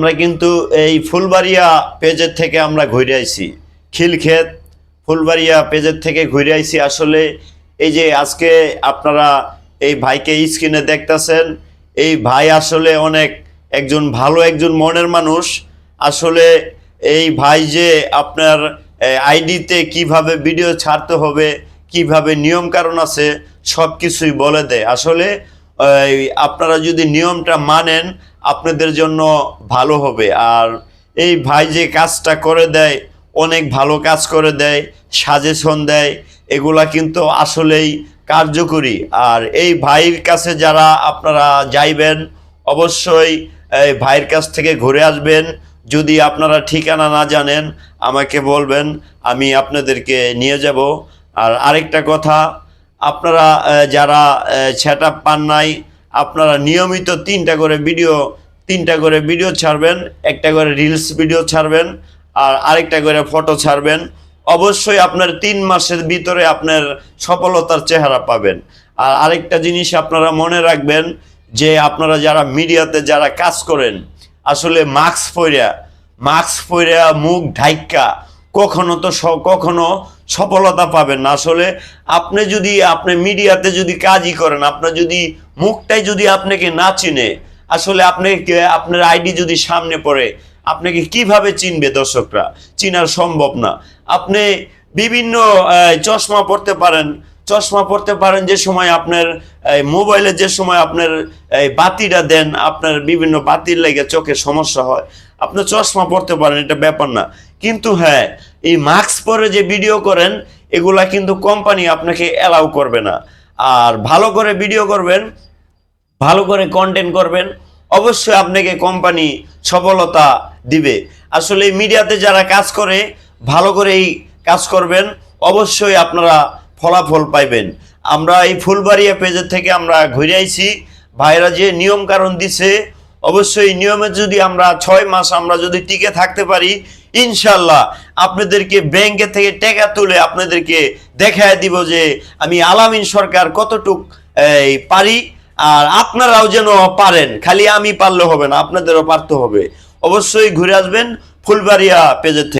আমরা কিন্তু এই ফুলবাড়িয়া পেজের থেকে আমরা ঘুরে আইছি। খিলক্ষেত ফুলবাড়িয়া পেজের থেকে ঘুরে আইছি। আসলে এই যে আজকে আপনারা এই ভাইকে স্ক্রিনে দেখতেছেন, এই ভাই আসলে অনেক একজন ভালো একজন মনের মানুষ। আসলে এই ভাই যে আপনার আইডিতে কীভাবে ভিডিও ছাড়তে হবে, কীভাবে নিয়ম কারণ আছে সব কিছুই বলে দেয়। আসলে আপনারা যদি নিয়মটা মানেন, আপনাদের জন্য ভালো হবে। আর এই ভাই যে কাজটা করে দেয়, অনেক ভালো কাজ করে দেয় সাজেশন দেয়, এগুলা কিন্তু আসলেই কার্যকরী। আর এই ভাইয়ের কাছে যারা আপনারা যাইবেন, অবশ্যই এই ভাইয়ের কাছ থেকে ঘুরে আসবেন। যদি আপনারা ঠিকানা না জানেন, আমাকে বলবেন, আমি আপনাদেরকে নিয়ে যাব। আর আরেকটা কথা আপনারা যারা সেট পান নাই, আপনারা নিয়মিত তিনটা করে ভিডিও তিনটা করে ভিডিও ছাড়বেন, একটা করে রিলস ভিডিও ছাড়বেন, আর আরেকটা করে ফটো ছাড়বেন। অবশ্যই আপনার তিন মাসের ভিতরে আপনার সফলতার চেহারা পাবেন। আর আরেকটা জিনিস আপনারা মনে রাখবেন, যে আপনারা যারা মিডিয়াতে যারা কাজ করেন, আসলে মাস্ক পইরা মাস্ক পইরা মুখ ঢাইকা, কখনো তো কখনো সফলতা পাবেন। না আসলে আপনি যদি, আপনি মিডিয়াতে যদি কাজই করেন, আপনার যদি মুখটাই যদি আপনাকে না চিনে, আসলে আপনাকে, আপনার আইডি যদি সামনে পড়ে, আপনাকে কীভাবে চিনবে দর্শকরা? চিনার সম্ভব না। আপনি বিভিন্ন চশমা পড়তে পারেন চশমা পড়তে পারেন যে সময় আপনার এই, মোবাইলে যে সময় আপনার এই, বাতিটা দেন আপনার বিভিন্ন বাতির লেগে চোখে সমস্যা হয়। আপনি চশমা পড়তে পারেন এটা ব্যাপার না। কিন্তু হ্যাঁ এই মাস্ক পরে যে ভিডিও করেন এগুলা কিন্তু কোম্পানি আপনাকে অ্যালাউ করবে না। আর ভালো করে ভিডিও করবেন ভালো করে কন্টেন্ট করবেন অবশ্যই আপনাকে কোম্পানি সফলতা দিবে। আসলে মিডিয়াতে যারা কাজ করে ভালো করে এই কাজ করবেন। অবশ্যই আপনারা ফলাফল পাইবেন। আমরা এই ফুলবাড়িয়া পেজের থেকে আমরা ঘুরে আইছি। ভাইরা যে নিয়ম কারণ দিছে অবশ্যই নিয়মে যদি আমরা ছয় মাস আমরা যদি টিকে থাকতে পারি ইনশাল্লাহ আপনাদেরকে ব্যাংকে থেকে টাকা তুলে আপনাদেরকে দেখায় দিব যে আমি আলামিন সরকার কতটুক এই, পারি আর আপনারাও যেন পারেন। খালি আমি পারলে হবে না আপনাদেরও পারতে হবে। অবশ্যই ঘুরে আসবেন ফুলবাড়িয়া পেজের থেকে।